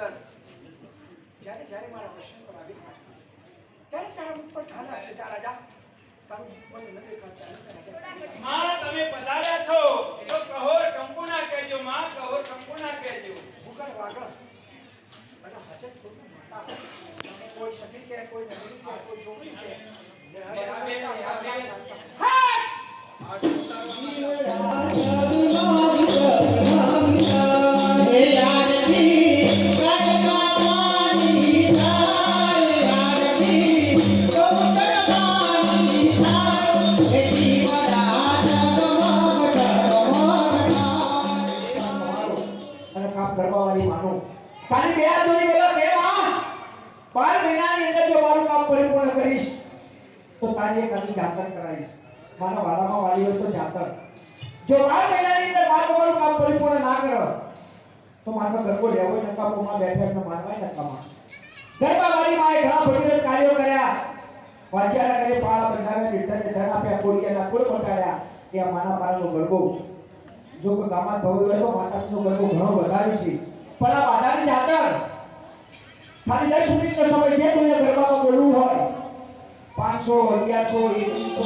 અંદર જ્યારે જ્યારે મારા દર્શન પર આવી ત્યારે તારા મુખ પર ઢાલ રાખશે રાજા તારું મન નથી ખર્ચા માં તમે પધાર્યા છો. તો કહો ટંકુ કહેજો માં કહો ટંકુ ના કહેજો. ભૂકર વાગસ. અને હજે થોડું કોઈ સખી કે કોઈ નગરી કે કોઈ છોકરી કે. કામ માનો. તારી બે જોડી બોલો કે માં બાર મહિનાની અંદર જો મારું કામ પરિપૂર્ણ કરીશ, તો તારી એક નાની જાતક કરાવીશ. મારા વાલામાં વાળી હોય તો જાતર જો બાર મહિનાની અંદર મારું તમારું કામ પરિપૂર્ણ ના કરો, તો મારો ગરબો લેવો નકામોમાં બેઠે માનવાય નકામા ગરબા વાળી માએ ઘણા ભગીરથ કાર્યો કર્યા. વાંચ્યાના કરે પાળા બંધાવ્યા નિર્ધન ધન આપ્યા, કોળિયાના કુલ એ આ માના પાળાનો ગરબો જો કોઈ ગામમાં થવું હોય તો માતાજીનો ગરબો ઘણો વધારે છે. પણ આ માતાની જાતર. ખાલી દસ મિનિટનો સમય છે કોઈને ગરબામાં બોલવું હોય. પાંચસો, અગિયારસો એકવીસો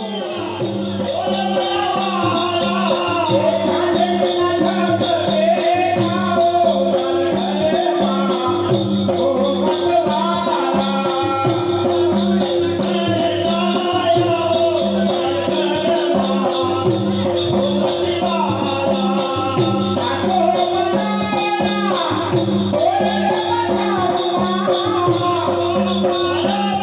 Thank you.